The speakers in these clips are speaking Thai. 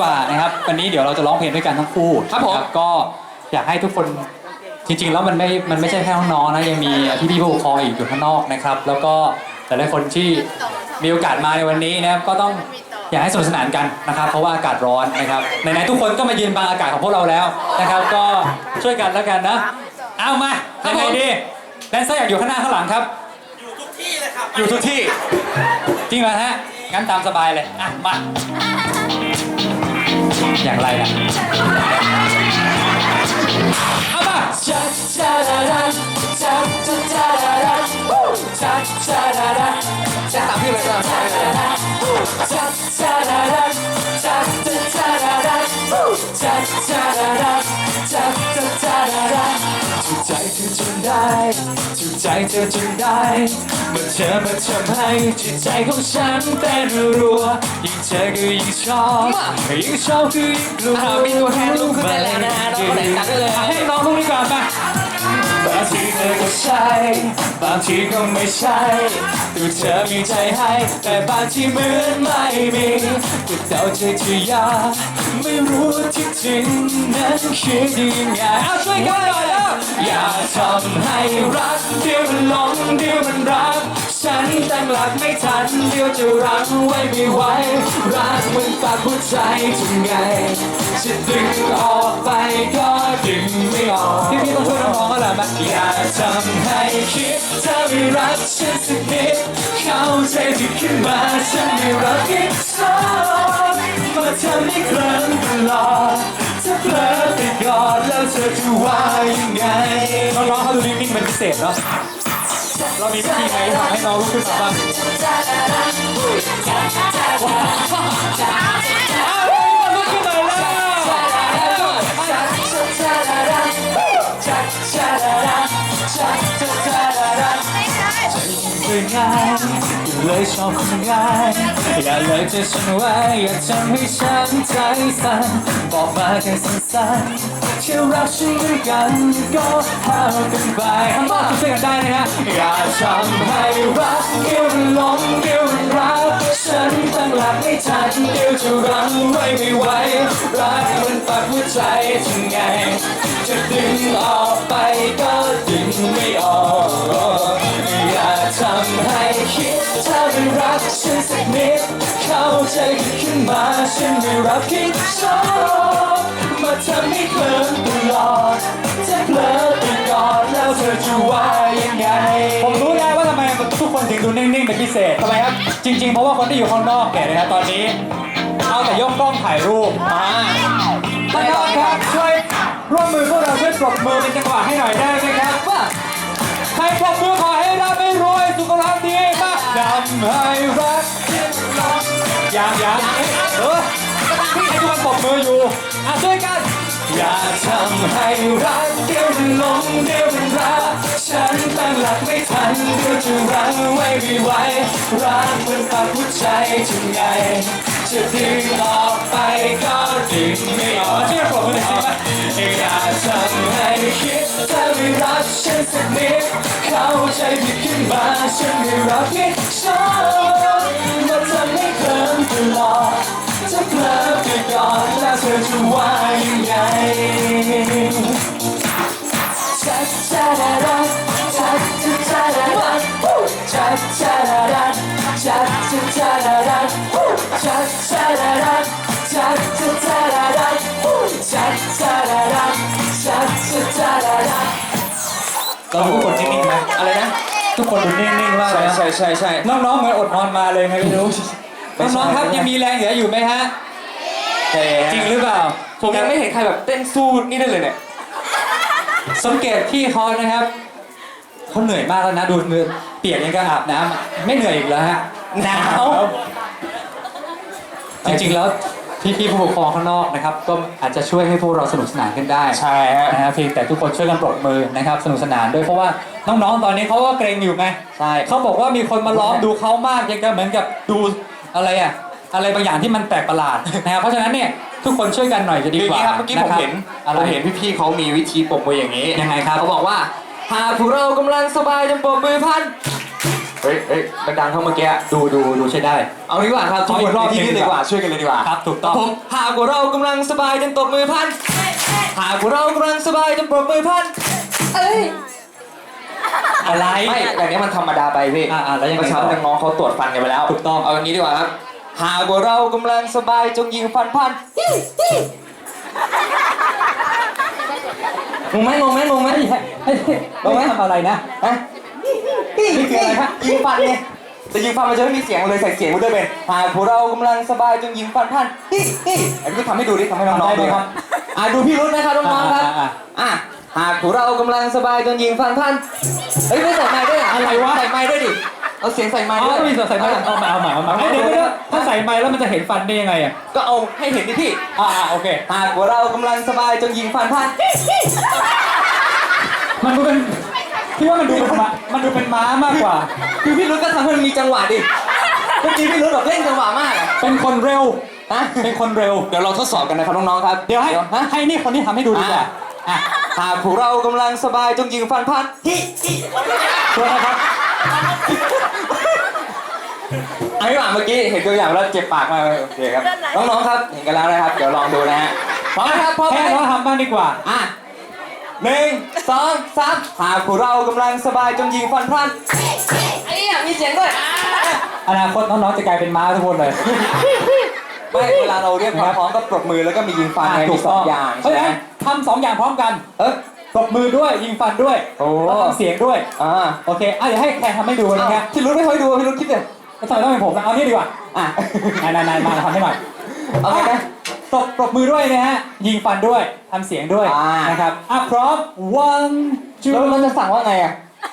กว่านะครับวันนี้เดี๋ยวเราจะร้องเพลงด้วยกันทั้งคู่ครับผมนะก็อยากให้ทุกคนจริงๆ แล้วมันไม่มันไม่ใช่แค่น้องๆนะยังมีพี่พี่ๆผู้ปกครองอีกอยู่ข้างนอกนะครับ แล้วก็แต่ละคนที่มีโอกาสมาในวันนี้นะครับก็ต้องอยากให้สนุกสนานกันนะครับ เพราะว่าอากาศร้อนนะครับไหนๆทุกคนก็มายืนบังอากาศของพวกเราแล้วนะครับ ก็ช่วยกันแล้วกันนะเอามายังไงดีแดนเซอร์อยากอยู่ข้างหน้าข้างหลังครับ อยู่ทุกที่เลยครับอยู่ทุกที่ จริงเหรอฮะงั้นตามสบายเลยอะมา อย่างไรล่ะเอามาจัดจาดาดาจัดจัดจาดาดาจัดจาดาดาจัดตามพี่เลยจ้ะ เธอจนได้ถูกใจเธอจนได้เมื่อเธอมาทำให้จิตใจของฉันเต้นรัวยิ่งเจอก็ยิ่งชอบยิ่งชอบก็ยิ่งกลัวอ่ามีตัวแทนลุกขึ้นได้แล้วนะฮะน้องคนไหนตัดได้เลยให้น้องลูกนี้ก่อนมาบางทีเธอก็ใช่บางทีก็ไม่ใช่ตัวเธอมีใจให้ แต่บางทีเหมือนไม่มีก็เดาใจที่ยากไม่รู้ที่จริงนั้นคิดยังไงเอาช่วยกันหน่อยแล้วอย่าทำให้รักเดี๋ยวมันหลงเดี๋ยวมันรัก ฉันตั้งหลักไม่ทันเดี๋ยวจะรักไว้ไม่ไหวรักมันปากหัวใจทำไงจะดึงออกไปก็ดึงไม่ออกพี่พี่ต้องช่วยน้องๆก็แหละมาอย่าทำให้คิดเธอไม่รักฉันสักนิดเข้าใจผิดขึ้นมาฉันไม่รักอีกซ้ำมาทำให้เคลิ้มตลอดถ้าเพลอไปก่อนแล้วเธอจะว่ายังไงน้องๆเขาดูนิ่งๆเป็นพิเศษเนาะ เรามีวิธีไหนทำให้น้องลุกขึ้นมาบ้างเอาลุกขึ้นหน่อยแล้วง่ายเลยชอบคนง่ายอย่าเลยจะฉันไว้อย่าทำให้ฉันใจสั่นบอกมาแค่สั้นๆ แค่รักฉันด้วยกันก็หากันไปข้างนอกช่วยกันได้นะฮะอย่าทำให้รักเดี๋ยวมันหลงเดี๋ยวมันรักฉันตั้งหลักไม่ทันเดี๋ยวจะรั้งไว้ไม่ไหวรักมันปักหัวใจทำไง จะดึงออกไปก็ดึงไม่ออกอย่าทำให้คิดถ้าไม่รักฉันสักนิดเข้าใจขึ้นมาฉันไม่รักคิดชอบ มาทำให้เคลิ้มตลอดถ้าเพลอไปก่อนแล้วเธอจะว่ายังไง ผมรู้แล้วว่าทำไมทุกคนถึงดูนิ่งๆเป็นพิเศษทำไมครับ จริง ๆ เพราะว่าคนที่อยู่ข้างนอกเนี่ยนะครับตอนนี้ เอาแต่ยกกล้องถ่ายรูปมาท่านครับช่วยร่วมมือพวกเราช่วยปรบมือเป็นจังหวะให้หน่อยได้ไหมครับว่าใครปรบมือขอให้รับไม่รวยสุขภาพดีมากนำให้รักอย่างอย่างเออพี่ให้ทุกคนปรบมืออยู่อะช่วยกัน อย่าทำให้รักเดี๋ยวมันหลงเดี๋ยวมันรักฉันตั้งหลักไม่ทันเดี๋ยวจะรังไว้ไม่ไหวรักมันปักหัวใจทำไงจะดึงออกไปก็ดึงไม่ออกช่วยปรบมือหน่อยสิอย่าทำให้คิดถ้าไม่รักฉันสักนิดเข้าใจผิดขึ้นมาฉันไม่รักนิดชอบมาทำให้เคลิ้มตลอดจะเพลิดไปก่อนแล้วเธอจะว่า เราทุกคนนิ่งๆไหมอะไรนะ ทุกคนดูนิ่งๆมากใช่เลยนะใช่ใช่ใช่น้องๆเหมือนอดนอนมาเลยไงไม่รู้ไม่ใช่น้องๆครับยังมีแรงเหลืออยู่ไหมฮะใช่จริงหรือเปล่า ผมยังไม่เห็นใครแบบเต้นสู้นี่ได้เลยเนี่ยสังเกตพี่เขานะครับเขาเหนื่อยมากแล้วนะดูมือเปียกยังกระอาบน้ำไม่เหนื่อยอีกแล้วฮะหนาวจริงๆแล้วพี่ๆผู้ปกครองข้างนอกนะครับ ก็อาจจะช่วยให้พวกเราสนุกสนานขึ้นได้ใช่ฮะนะฮะเพียงแต่ทุกคนช่วยกันปรบมือนะครับ สนุกสนานด้วยเพราะว่าน้องๆตอนนี้เขาก็เกรงอยู่ไงใช่เขาบอกว่ามีคนมาล้อมดูเขามากยังกับเหมือนกับดูอะไรอะอะไรบางอย่างที่มันแปลกประหลาดนะครับเพราะฉะนั้นเนี่ย ทุกคนช่วยกันหน่อยจะดีคือกว่าอย่างนี้ครับเมื่อกี้ผมเห็นอะไรผมเห็นพี่ๆเขามีวิธีปรบมืออย่างนี้ยังไงครับเขาบอกว่า หากพวกเรากำลังสบายจงปรบมือพันเฮ้ยเฮ้ยมันดังเท่าเมื่อกี้อะดูดูดูใช้ได้ เอาดีกว่าครับทุกขออีคนกรอบที่หนึ่นี่งดีกว่าช่วยกันเลยดีกว่าครับถูกต้อง ผมหากว่าเรากำลังสบายจนตบมือพันหากว่าเรากำลังสบายจนปรบมือพันเอ้ยอะไร ไม่แต่เนี้ยมันธรรมดาไปพี่อ่าๆแล้วยังไงเมื่อเช้าต่อน้องๆเขาตรวจฟันกันไปแล้วถูกต้อง เอาอย่างนี้ดีกว่าครับ หากว่าเรากำลังสบายจงยิงฟันพันงงไหมงงไหมงงไหมเฮ้ยเฮ้ยทำอะไรนะฮะนี่คืออะไรฮะยิงฟันไงแต่ยิงฟันมันจะไม่มีเสียงเลยใส่เสียงมันด้วยเป็นหากพวกเรากำลังสบายจงยิงฟันพันฮิฮิอันนี้ก็ทำให้ดูดิทำให้น้องๆดูครับอะดูพี่รุ่นนะครับน้องๆครับอ่าอะหากพวกเรากำลังสบายจงยิงฟันพันเฮ้ยไม่ใส่ไม้ด้วยอะอะไรวะใส่ไม้ด้วยดิ เอาเสียงใส่ไม้อ๋ด้อวยมีใส่ไม้เอาใหม่เอาใหม่เอาใหม่เอ้ยเดี๋ยวเดี๋ยวถ้าใส่ไม้แล้วมันจะเห็นฟันได้ยังไงอะก็เอาให้เห็นดิพี่อ่าอ่าโอเค หากพวกเรากำลังสบายจงยิงฟันพันฮิฮิมันดูเป็นพี่ว่ามันดูเป็นม้ามันดูเป็นม้ามากกว่า คือพี่รุ่นก็ทำให้มันมีจังหวะดิเมื่อกี้พี่รุ่นแบบเล่นจังหวะมากอะเป็นคนเร็วฮะเป็นคนเร็ว เดี๋ยวเราทดสอบกันนะครับน้องๆครับเดี๋ยวให้ฮะ ให้นี่คนนี้ทำให้ดูดีกว่าอะหากพวกเรากำลังสบายจงยิงฟันพันฮิฮิช่วยนะครับ ไอ้หว่าเมื่อกี้เห็นตัวอย่างแล้วเจ็บปากมากเลยโอเคครับ น้องๆครับเห็นกันแล้วนะครับ เดี๋ยวลองดูนะฮะพร้อมไหมครับพร้อมไหมให้เราทำบ้างดีกว่า อะหนึ่งสองสามหากพวกเรากำลังสบายจงยิงฟันพันไอ้เนี่ยมีเสียงด้วยอะอนาคตน้องๆจะกลายเป็นม้าทุกคนเลย ไม่เวลาเราเรียกความพร้อมก็ปรบมือแล้วก็มียิงฟันไงมีสองอย่างเพราะใช่ฉะไหมนั้นทำสองอย่างพร้อมกันเออปรบมือด้วยยิงฟันด้วยโอ้แล้วทำเสียงด้วยอ่าโอเคอะเดี๋ยวให้แคนทำให้ดูนะเอาฮะพี่รุ่นไม่ค่อยดูพี่รุ่นคิดเลย แล้วทำไมต้องเป็นผมนะเอานี่ดีกว่า อะนายนายนายมาทำให้หน่อยเอาไงนะ ตบปรบมือด้วยนะฮะ ยิงฟันด้วยทำเสียงด้วยอ่าน นะครับ อะพร้อม one แล้ว two เราจะสั่งว่าไงอะ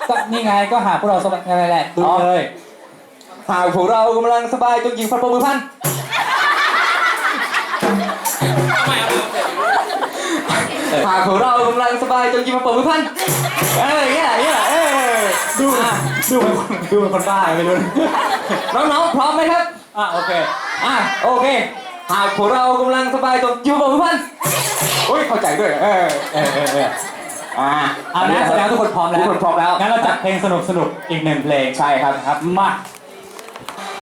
ก็นี่ไงก็หาพวกเราสบายอะไรแหละดูอ๋อ เลย หากพวกเรากำลังสบายจงยิงฟันปรบมือพันหากพวกเรา กำลังสบายจงยิงฟันปรบมือพันเอ้ยอย่างเงี้ยอย่างเงี้ยเอ้ดูดูเป็นคนดูเป็นคนบ้าไม่รู้น้องๆพร้อมไหมครับอะโอเคอะโอเค หากพวกเรากำลังสบายจงยิงฟันปรบมือพันอุ้ยเข้าใจด้วยเออเออเออเอออ่าเอานะแสดงว่าทุกคนพร้อมแล้วทุกคนพร้อมแล้วงั้นเราจัดเพลงสนุกสนุกๆอีกหนึ่งเพลงใช่ครับครับมา